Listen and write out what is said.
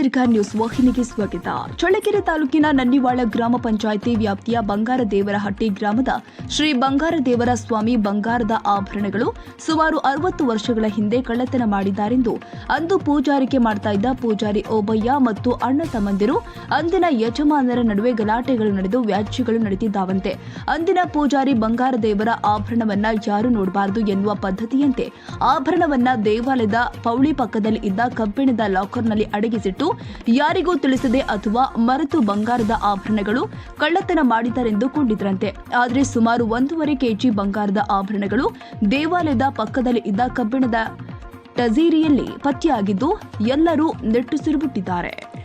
ಪತ್ರಿಕಾ ನ್ಯೂಸ್ ವಾಹಿನಿಗೆ ಸ್ವಾಗತ. ಚಳ್ಳಕೆರೆ ತಾಲೂಕಿನ ನನ್ನಿವಾಳ ಗ್ರಾಮ ಪಂಚಾಯಿತಿ ವ್ಯಾಪ್ತಿಯ ಬಂಗಾರ ದೇವರಹಟ್ಟಿ ಗ್ರಾಮದ ಶ್ರೀ ಬಂಗಾರ ದೇವರ ಸ್ವಾಮಿ ಬಂಗಾರದ ಆಭರಣಗಳು ಸುಮಾರು ಅರವತ್ತು ವರ್ಷಗಳ ಹಿಂದೆ ಕಳ್ಳತನ ಮಾಡಿದ್ದಾರೆಂದು ಅಂದು ಪೂಜಾರಿಕೆ ಮಾಡ್ತಾ ಇದ್ದ ಪೂಜಾರಿ ಓಬಯ್ಯ ಮತ್ತು ಅಣ್ಣ ತಮ್ಮಂದಿರು ಅಂದಿನ ಯಜಮಾನರ ನಡುವೆ ಗಲಾಟೆಗಳು ನಡೆದು ವ್ಯಾಜ್ಯಗಳು ನಡೆದಿದ್ದಾವಂತೆ ಅಂದಿನ ಪೂಜಾರಿ ಬಂಗಾರ ದೇವರ ಆಭರಣವನ್ನ ಯಾರು ನೋಡಬಾರದು ಎನ್ನುವ ಪದ್ಧತಿಯಂತೆ ಆಭರಣವನ್ನ ದೇವಾಲಯದ ಪೌಳಿ ಪಕ್ಕದಲ್ಲಿ ಇದ್ದ ಕಬ್ಬಿಣದ ಲಾಕರ್ನಲ್ಲಿ ಅಡಗಿಸಿಟ್ಟು ಯಾರಿಗೂ ತಿಳಿಸದೆ ಅಥವಾ ಮರೆತು ಬಂಗಾರದ ಆಭರಣಗಳು ಕಳ್ಳತನ ಮಾಡಿದ್ದಾರೆಂದು ಕೊಂಡಿದ್ರಂತೆ. ಆದರೆ ಸುಮಾರು ಒಂದೂವರೆ ಕೆಜಿ ಬಂಗಾರದ ಆಭರಣಗಳು ದೇವಾಲಯದ ಪಕ್ಕದಲ್ಲಿ ಇದ್ದ ಕಬ್ಬಿಣದ ಟಜೀರಿಯಲ್ಲಿ ಪತ್ತೆಯಾಗಿದ್ದು ಎಲ್ಲರೂ ನಿಟ್ಟುಸಿರುಬಿಟ್ಟಿದ್ದಾರೆ